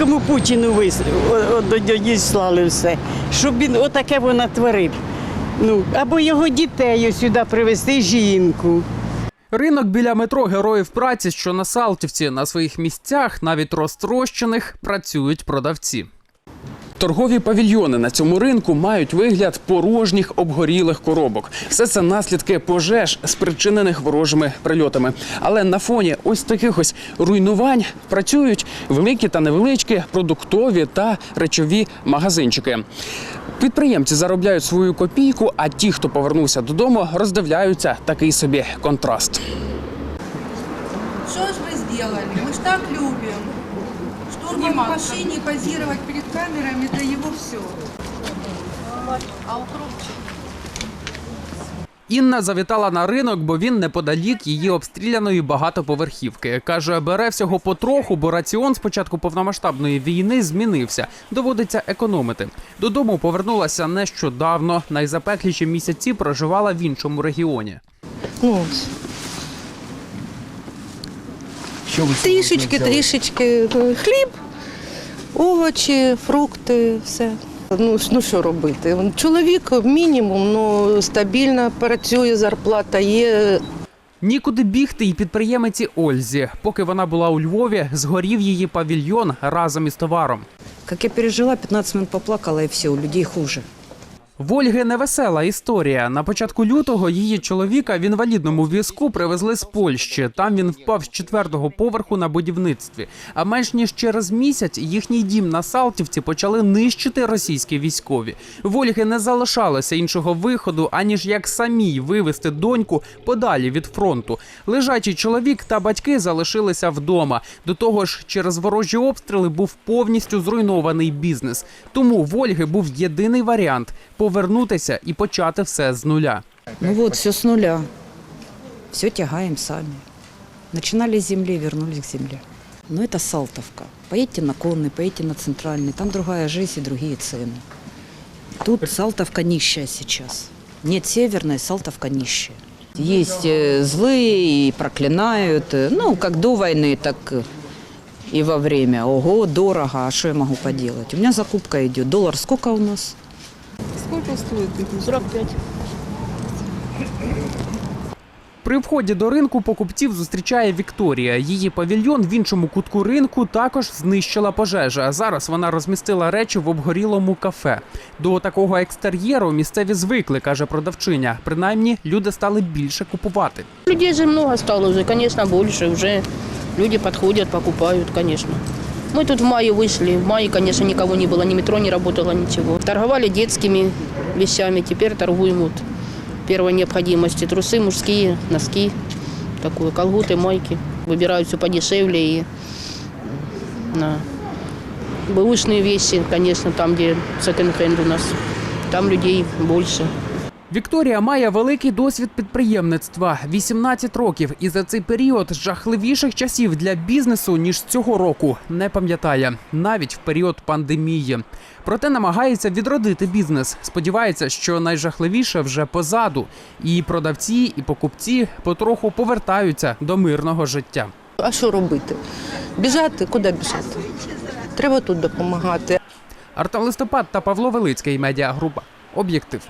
російському Путіну діслали все, щоб він отаке вона творив. Ну, або його дітей сюди привезти жінку. Ринок біля метро героїв праці, що на Салтівці, на своїх місцях, навіть розтрощених, працюють продавці. Торгові павільйони на цьому ринку мають вигляд порожніх обгорілих коробок. Все це наслідки пожеж, спричинених ворожими прильотами. Але на фоні ось таких ось руйнувань працюють великі та невеличкі продуктові та речові магазинчики. Підприємці заробляють свою копійку, а ті, хто повернувся додому, роздивляються такий собі контраст. Что ж вы сделали? Мы ж так любим. Штурман в машине, позировать перед камерами, это его все. Інна завітала на ринок, бо він неподалік її обстріляної багатоповерхівки. Каже, бере всього потроху, бо раціон з початку повномасштабної війни змінився. Доводиться економити. Додому повернулася нещодавно. Найзапекліші місяці проживала в іншому регіоні. Ну, ось. трішечки, трішечки. е, Хліб, овочі, фрукти, все. Ну, ну що робити? Чоловік мінімум, ну стабільно працює, зарплата є. Нікуди бігти і підприємиці Ользі. Поки вона була у Львові, згорів її павільйон разом із товаром. Как я пережила, 15 минут поплакала, и все, у людей хуже. В Ольги невесела історія. На початку лютого її чоловіка в інвалідному візку привезли з Польщі. Там він впав з четвертого поверху на будівництві. А менш ніж через місяць їхній дім на Салтівці почали нищити російські військові. В Ольги не залишалося іншого виходу, аніж як самій вивезти доньку подалі від фронту. Лежачий чоловік та батьки залишилися вдома. До того ж, через ворожі обстріли був повністю зруйнований бізнес. Тому в Ольги був єдиний варіант повернутися і почати все з нуля. Ну вот, все с нуля. Все тягаем сами. Начинали с земли, вернулись к земле. Но это Салтовка. Поедьте на Конный, поедьте на Центральный. Там другая жизнь и другие цены. Тут Салтовка нищая сейчас. Нет северной, Салтовка нищая. Есть э, злые и проклинают. э, Ну, как до войны, так э, и во время. Ого, дорого, а что я могу поделать? У меня закупка идет. Доллар сколько у нас? Сколько стоит? 45. При вході до ринку покупців зустрічає Вікторія. Її павільйон в іншому кутку ринку також знищила пожежа. Зараз вона розмістила речі в обгорілому кафе. До такого екстер'єру місцеві звикли, каже продавчиня. Принаймні, люди стали більше купувати. Людей же много стало уже, конечно, больше. Уже люди подходят, покупают, конечно. Мы тут в мае вышли. В мае, конечно, никого не было, ни метро не работало, ничего. Торговали детскими вещами, теперь торгуем вот первой необходимости. Трусы мужские, носки, такое, колготы, майки. Выбирают все подешевле и на бэушные вещи, конечно, там, где секонд-хенд у нас. Там людей больше. Вікторія має великий досвід підприємництва 18 років, і за цей період жахливіших часів для бізнесу ніж цього року не пам'ятає навіть в період пандемії. Проте намагається відродити бізнес. Сподівається, що найжахливіше вже позаду, і продавці, і покупці потроху повертаються до мирного життя. А що робити? Біжати? Куди біжати? Треба тут допомагати. Артем Листопад та Павло Велицький медіагрупа. Об'єктив.